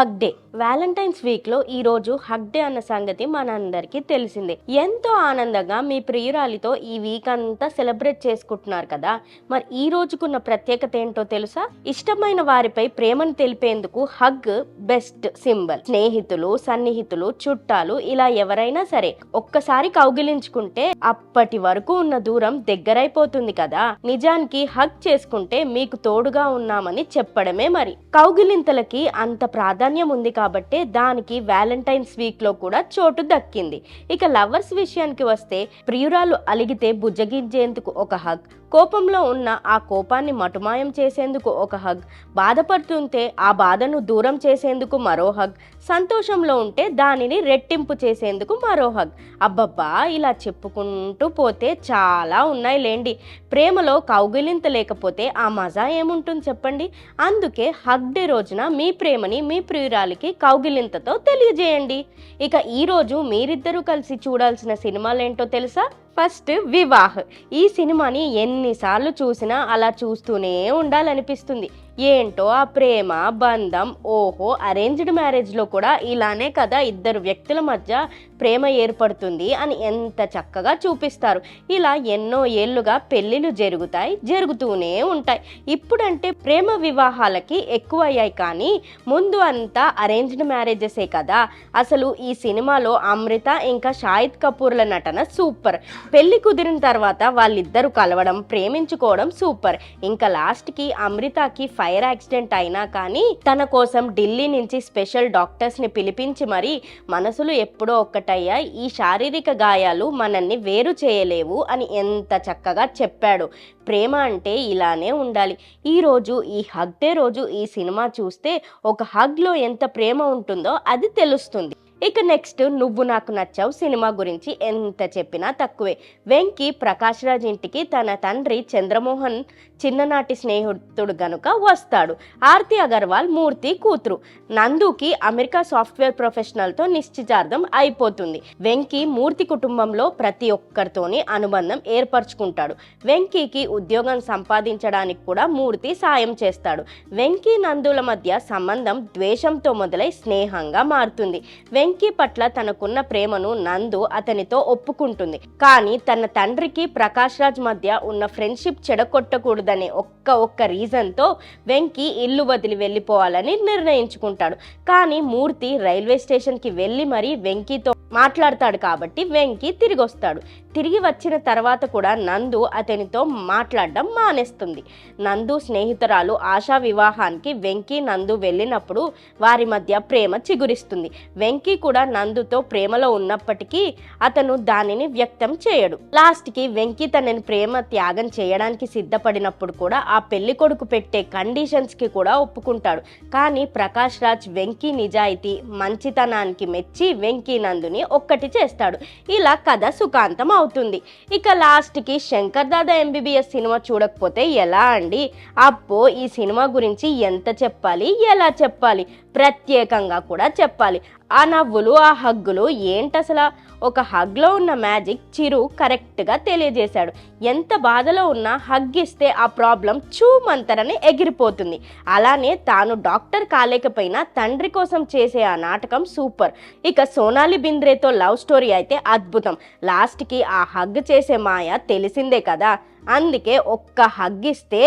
Hug day. Valentine's వీక్లో ఈ రోజు హగ్ డే అన్న సంగతి మనందరికీ తెలిసిందే. ఎంతో ఆనందంగా మీ ప్రియురాలితో ఈ వీక్ అంతా సెలబ్రేట్ చేసుకుంటున్నారు కదా. మరి ఈ రోజుకున్న ప్రత్యేకత ఏంటో తెలుసా? ఇష్టమైన వారిపై ప్రేమను తెలిపేందుకు హగ్ బెస్ట్ సింబల్. స్నేహితులు సన్నిహితులు చుట్టాలు ఇలా ఎవరైనా సరే ఒక్కసారి కౌగిలించుకుంటే అప్పటి వరకు ఉన్న దూరం దగ్గరైపోతుంది కదా. నిజానికి హగ్ చేసుకుంటే మీకు తోడుగా ఉన్నామని చెప్పడమే మరి. కౌగిలింతలకి అంత ప్రాధాన్యం ఉంది కాబట్టే దానికి వ్యాలంటైన్స్ వీక్లో కూడా చోటు దక్కింది. ఇక లవర్స్ విషయానికి వస్తే ప్రియురాలు అలిగితే బుజ్జగించేందుకు ఒక హగ్ కోపంలో ఉన్న ఆ కోపాన్ని మటుమాయం చేసేందుకు ఒక హగ్. బాధపడుతుంటే ఆ బాధను దూరం చేసేందుకు మరో హగ్. సంతోషంలో ఉంటే దానిని రెట్టింపు చేసేందుకు మరో హగ్. అబ్బబ్బా ఇలా చెప్పుకుంటూ పోతే చాలా ఉన్నాయి లేండి ప్రేమలో కౌగిలింత లేకపోతే ఆ మజా ఏముంటుంది చెప్పండి? అందుకే హగ్ డే రోజున మీ ప్రేమని మీ ప్రియురాలికి కౌగిలింతతో తెలియజేయండి. ఇక ఈరోజు మీరిద్దరూ కలిసి చూడాల్సిన సినిమాలేంటో తెలుసా? ఫస్ట్ వివాహ్. ఈ సినిమాని ఎన్నిసార్లు చూసినా అలా చూస్తూనే ఉండాలనిపిస్తుంది. ఏంటో ఆ ప్రేమ బంధం ఓహో అరేంజ్డ్ మ్యారేజ్లో కూడా ఇలానే కదా ఇద్దరు వ్యక్తుల మధ్య ప్రేమ ఏర్పడుతుంది అని ఎంత చక్కగా చూపిస్తారు. ఇలా ఎన్నో ఏళ్ళుగా పెళ్ళిళ్ళు జరుగుతాయి జరుగుతూనే ఉంటాయి. ఇప్పుడంటే ప్రేమ వివాహాలకి ఎక్కువ అయ్యాయి కానీ ముందు అంతా అరేంజ్డ్ మ్యారేజెసే కదా. అసలు ఈ సినిమాలో అమృత ఇంకా షాహిద్ కపూర్ల నటన సూపర్. పెళ్ళి కుదిరిన తర్వాత వాళ్ళిద్దరూ కలవడం ప్రేమించుకోవడం సూపర్. ఇంకా లాస్ట్కి అమృతకి ఫైర్ యాక్సిడెంట్ అయినా కానీ తన కోసం ఢిల్లీ నుంచి స్పెషల్ డాక్టర్స్ని పిలిపించి మరి మనసులు ఎప్పుడో ఒక్కటయ్యాయి. ఈ శారీరక గాయాలు మనల్ని వేరు చేయలేవు అని ఎంత చక్కగా చెప్పాడు. ప్రేమ అంటే ఇలానే ఉండాలి. ఈరోజు ఈ హగ్ డే రోజు ఈ సినిమా చూస్తే ఒక హగ్లో ఎంత ప్రేమ ఉంటుందో అది తెలుస్తుంది. ఇక నెక్స్ట్ నువ్వు నాకు నచ్చావు సినిమా గురించి ఎంత చెప్పినా తక్కువే. వెంకీ ప్రకాష్ రాజ్ ఇంటికి తన తండ్రి చంద్రమోహన్ చిన్ననాటి స్నేహితుడు గనుక వస్తాడు. ఆర్తి అగర్వాల్ మూర్తి కూతురు. నందుకి అమెరికా సాఫ్ట్వేర్ ప్రొఫెషనల్తో నిశ్చితార్థం అయిపోతుంది. వెంకీ మూర్తి కుటుంబంలో ప్రతి ఒక్కరితోని అనుబంధం ఏర్పరచుకుంటాడు. వెంకీకి ఉద్యోగం సంపాదించడానికి కూడా మూర్తి సాయం చేస్తాడు. వెంకీ నందుల మధ్య సంబంధం ద్వేషంతో మొదలై స్నేహంగా మారుతుంది. వెంకీ పట్ల తనకున్న ప్రేమను నందు అతనితో ఒప్పుకుంటుంది. కానీ తన తండ్రికి ప్రకాష్ రాజ్ మధ్య ఉన్న ఫ్రెండ్షిప్ చెడగొట్టకూడదనే ఒక్క ఒక్క రీజన్తో వెంకీ ఇల్లు వదిలి వెళ్ళిపోవాలని నిర్ణయించుకుంటాడు. కానీ మూర్తి రైల్వే స్టేషన్కి వెళ్ళి మరీ వెంకీతో మాట్లాడతాడు కాబట్టి వెంకీ తిరిగి వస్తాడు తిరిగి వచ్చిన తర్వాత కూడా నందు అతనితో మాట్లాడడం మానేస్తుంది. నందు స్నేహితురాలు ఆశా వివాహానికి వెంకీ నందు వెళ్ళినప్పుడు వారి మధ్య ప్రేమ చిగురిస్తుంది. వెంకీ కూడా నందుతో ప్రేమలో ఉన్నప్పటికీ అతను దానిని వ్యక్తం చేయడు. లాస్ట్కి వెంకీ తనని ప్రేమ త్యాగం చేయడానికి సిద్ధపడినప్పుడు కూడా ఆ పెళ్ళి కొడుకు పెట్టే కండిషన్స్కి కూడా ఒప్పుకుంటాడు. కానీ ప్రకాష్ రాజ్ వెంకీ నిజాయితీ మంచితనానికి మెచ్చి వెంకీ నందుని ఒక్కటి చేస్తాడు. ఇలా కథ సుఖాంతం అవుతుంది. ఇక లాస్ట్కి శంకర్ దాదా ఎంబీబీఎస్ సినిమా చూడకపోతే ఎలా అండి? అప్పో ఈ సినిమా గురించి ఎంత చెప్పాలి? ఎలా చెప్పాలి? ప్రత్యేకంగా కూడా చెప్పాలి. ఆ నవ్వులు ఆ హగ్గులు ఏంటసలా? ఒక హగ్లో ఉన్న మ్యాజిక్ చిరు కరెక్ట్గా తెలియజేశాడు. ఎంత బాధలో ఉన్నా హగ్ ఇస్తే ఆ ప్రాబ్లం చూమంతరని ఎగిరిపోతుంది. అలానే తాను డాక్టర్ కాలేకపోయినా తండ్రి కోసం చేసే ఆ నాటకం సూపర్. ఇక సోనాలి బింద్రేతో లవ్ స్టోరీ అయితే అద్భుతం. లాస్ట్కి ఆ హగ్ చేసే మాయ తెలిసిందే కదా. అందుకే ఒక్క హగ్ ఇస్తే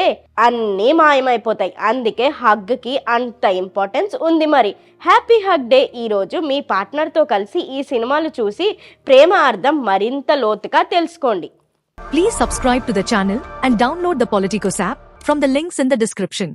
అన్నీ మాయమైపోతాయి. అందుకే హగ్కి అంత ఇంపార్టెన్స్ ఉంది మరి. హ్యాపీ హగ్ డే ఈరోజు మీ పార్ట్నర్తో కలిసి ఈ సినిమాలు చూసి ప్రేమ అర్థం మరింత లోతుగా తెలుసుకోండి. Please subscribe to the channel and download the Politikos app from the links in the description